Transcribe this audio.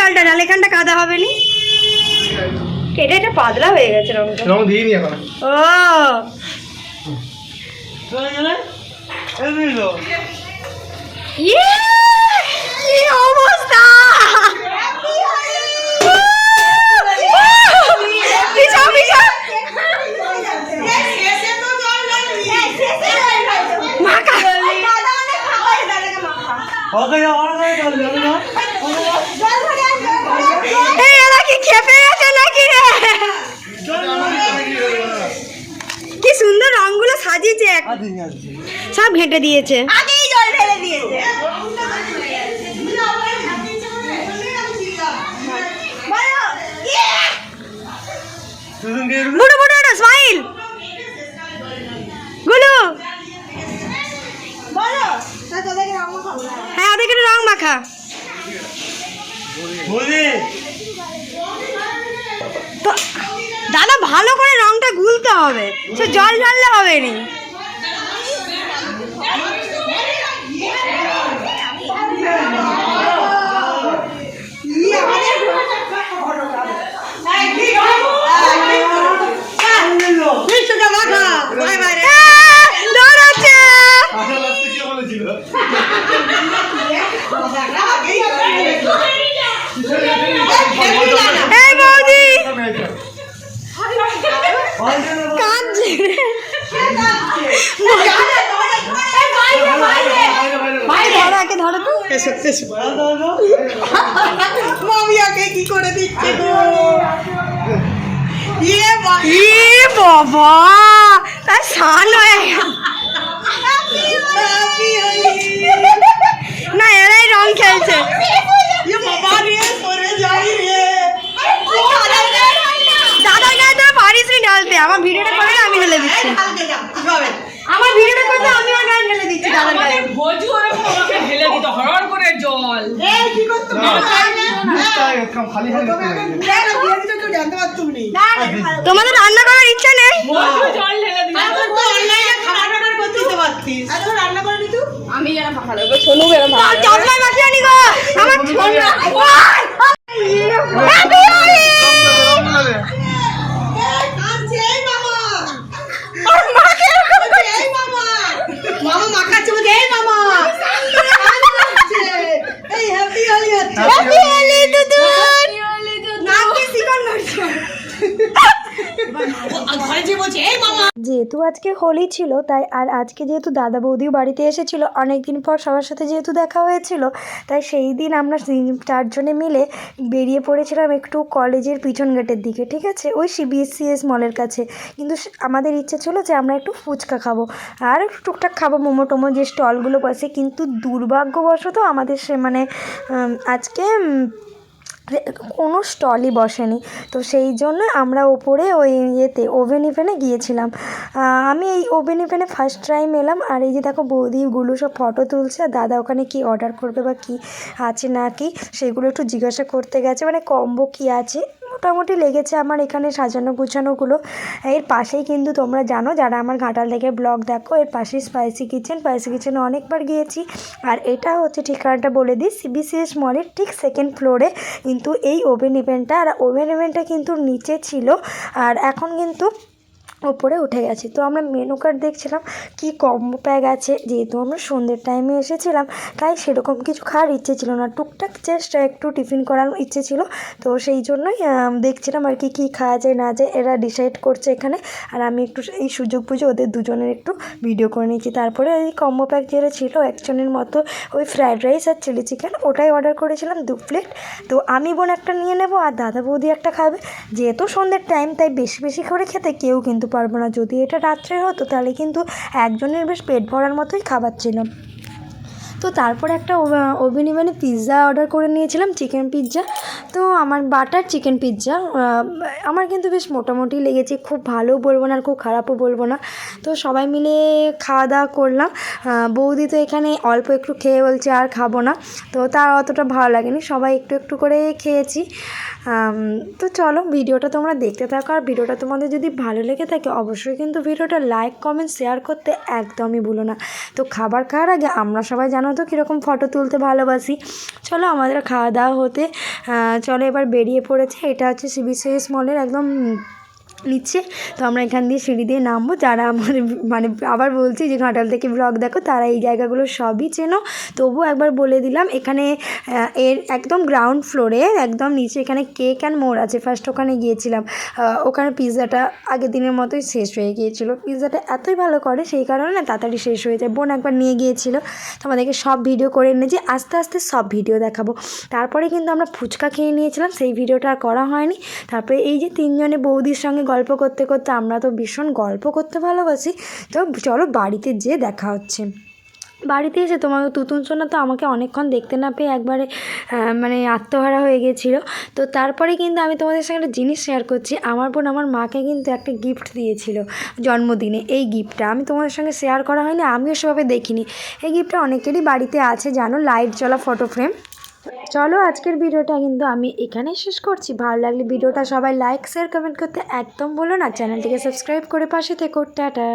জলটা ঢাল এখানটা কাদা হবে নি? এটা এটা পাতলা হয়ে গেছে রংটা রং দিইনি এখন। ও। ইয়ে কি অবস্থা? মাখা। এই এরা কি খেপে গেছে নাকি রে? কি সুন্দর রংগুলো সাজিয়েছে সব ঘেঁটে দিয়েছে। আগেই জল ঢেলে দিয়েছে! বুড়ো বুড়ো স্মাইল দাদা ভালো করে রংটা গুলতে হবে। সে জল ঢাললে হবে নি। দাদাকে ধরো তো কি করে দিচ্ছে গো ইয়ে বাবা তার হয়ে! না এরাই রং খেলছে। দাদার গায়ে তো পারিস নি ঢালতে আমার ভিডিওটা করে না আমি ঢেলে দিচ্ছি কালকে যাও, কীভাবে? আমার ভিডিওটা করতে আমি ওর গায়ে ঢেলে দিচ্ছি দাদার গায়ে ভোজু ওরকম আমাকে ঢেলে দিত হরর করে জল এই, কি করতে না, পারো? মুখটা একদম খালি খালি দেখতে লাগে। দেখো, দিয়ে দিতে কেউ জানতে পারতুম নি। তোমাদের রান্না করার ইচ্ছা নেই? আমি জল ঢেলে দিত আর তোর তো online এ খাবার order করতে দিতে পারতিস। আর তোর রান্না করে নিতু? আমি যেন ভালো করে ছোনু বেরো আর চশমা মাখিয়ে আনি গো আমার ছোট রং গুলাবে। এই, কাঁদছে, এই মামা। আর মাকে এরকম বলছে, এই মামা। মামা মাখাচ্ছে, বলছে, এই মামা। কাঁদছে। এই happy Holi হচ্ছে। হ্যাপি হোলি দুদু নাচকে শিকন করছে। ও, ঘরে যে বলছে, এই মামা। আজকে হোলি ছিল, তাই আর আজকে যেহেতু দাদা বৌদিও বাড়িতে এসেছিল অনেক দিন পর সবার সাথে যেহেতু দেখা হয়েছিল, তাই সেই দিন আমরা চারজনে মিলে বেরিয়ে পড়েছিলাম একটু কলেজের পিছন গেটের দিকে, ঠিক আছে? ওই সিবিএসসিএস মলের কাছে। কিন্তু আমাদের ইচ্ছে ছিল যে আমরা একটু ফুচকা খাব। আর একটু টুকটাক খাব, মোমো টোমো যে স্টলগুলো বসে কিন্তু দুর্ভাগ্যবশত আমাদের সে মানে আজকে কোনো স্টলই বসেনি। তো সেই জন্য আমরা ওপরে ওই ইয়েতে, ওভেন ইভেনে গিয়েছিলাম। আমি এই ওভেন ইভেনে ফার্স্ট টাইম এলাম, আর এই যে দেখো বৌদিগুলো সব ফটো তুলছে, আর দাদা ওখানে কি অর্ডার করবে বা কি আছে না কি, সেগুলো একটু জিজ্ঞাসা করতে গেছে মানে কম্বো কি আছে? মোটামুটি লেগেছে আমার এখানে সাজানো গুছানোগুলো এর পাশেই কিন্তু তোমরা জানো যারা আমার ঘাটাল থেকে ব্লগ দেখো, এর পাশেই স্পাইসি কিচেন স্পাইসি কিচেন অনেকবার গিয়েছি। আর এটা হচ্ছে ঠিকানাটা বলে দিই সিবিসিএস মলের ঠিক সেকেন্ড ফ্লোরে কিন্তু এই ওভেন ইভেন্টটা আর ওভেন ইভেন্টটা কিন্তু নিচে ছিল। আর এখন কিন্তু ওপরে উঠে গেছে। তো আমরা মেনু কার্ড দেখছিলাম, কি কম্বো প্যাক আছে। যেহেতু আমরা সন্ধ্যের টাইমে এসেছিলাম, তাই সেরকম কিছু খাওয়ার ইচ্ছে ছিল না। টুকটাক জাস্ট একটু টিফিন করার ইচ্ছে ছিল। তো সেই জন্যই দেখছিলাম আর কি, কী খাওয়া যায়, না যায়, এরা ডিসাইড করছে এখানে। আর আমি একটু এই সুযোগ বুঝে ওদের দুজনের একটু ভিডিও করে নিয়েছি। তারপরে ওই কম্বো প্যাক যেটা ছিল, একজনের মতো ওই ফ্রায়েড রাইস আর চিলি চিকেন ওটাই অর্ডার করেছিলাম দু প্লেট তো আমি বোন একটা নিয়ে নেব আর দাদা বৌদি একটা খাবে। যেহেতু সন্ধ্যের টাইম তাই বেশি বেশি করে খেতে কেউ কিন্তু পারব না। যদি এটা রাত্রে হতো, তাহলে কিন্তু একজনের বেশ পেট ভরার মতোই খাবার ছিল। তো তারপর একটা ওভেন ইভেনে পিৎজা অর্ডার করে নিয়েছিলাম চিকেন পিৎজা তো আমার বাটার চিকেন পিৎজা আমার কিন্তু বেশ মোটামুটি লেগেছে, খুব ভালোও বলব না আর খুব খারাপও বলব না। তো সবাই মিলে খাওয়া দাওয়া করলাম। বৌদি তো এখানে অল্প একটু খেয়ে বলছে আর খাব না। তো তার অতটা ভালো লাগেনি, সবাই একটু একটু করে খেয়েছি। তো চলো ভিডিওটা তোমরা দেখতে থাকো আর ভিডিওটা তোমাদের যদি ভালো লেগে থাকে অবশ্যই কিন্তু ভিডিওটা লাইক কমেন্ট শেয়ার করতে একদমই ভুলো না। তো খাবার খাওয়ার আগে আমরা সবাই জানো তো কীরকম ফটো তুলতে ভালোবাসি। চলো আমাদের খাওয়া দাওয়া হতে চলো এবার বেরিয়ে পড়েছে। এটা হচ্ছে সিবিসিএস মলের একদম নিচ্ছে। তো আমরা এখান দিয়ে সিঁড়ি দিয়ে নামবো। যারা আমাদের মানে আবার বলছি যে ঘাটাল থেকে ব্লগ দেখো, তারা এই জায়গাগুলো সবই চেনো। তবুও একবার বলে দিলাম, এখানে এর একদম গ্রাউন্ড ফ্লোরে একদম নিচে এখানে কেক অ্যান্ড মোড় আছে। ফার্স্ট ওখানে গিয়েছিলাম। ওখানে পিৎজাটা আগের দিনের মতোই শেষ হয়ে গিয়েছিল। পিৎজাটা এতই ভালো করে, সেই কারণে তাড়াতাড়ি শেষ হয়ে যায়। বোন একবার নিয়ে গিয়েছিল। তো আমাদেরকে সব ভিডিও করে এনেছি। আস্তে আস্তে সব ভিডিও দেখাবো। তারপরে কিন্তু আমরা ফুচকা খেয়ে নিয়েছিলাম। সেই ভিডিওটা আর করা হয়নি। তারপরে এই যে তিনজনে বৌদির সঙ্গে গল্প করতে করতে আমরা তো ভীষণ গল্প করতে ভালোবাসি। তো চলো বাড়িতে যেয়ে দেখা হচ্ছে। বাড়িতে এসে তোমার তুতুন সোনা তো আমাকে অনেকক্ষণ দেখতে না পেয়ে একবারে মানে আত্মহারা হয়ে গেছিল। তো তারপরে কিন্তু আমি তোমাদের সঙ্গে একটা জিনিস শেয়ার করছি। আমার বোন আমার মাকে কিন্তু একটা গিফট দিয়েছিল জন্মদিনে। এই গিফটটা আমি তোমাদের সঙ্গে শেয়ার করা হয়নি, আমিও সেভাবে দেখিনি। এই গিফটটা অনেকেরই বাড়িতে আছে, জানো লাইট জ্বলা ফটো ফ্রেম চলো আজকের ভিডিওটা কিন্তু আমি এখানেই শেষ করছি। ভালো লাগলে ভিডিওটা সবাই লাইক শেয়ার কমেন্ট করতে একদম বলো না। চ্যানেলটিকে সাবস্ক্রাইব করে পাশে থেকো। টাটা।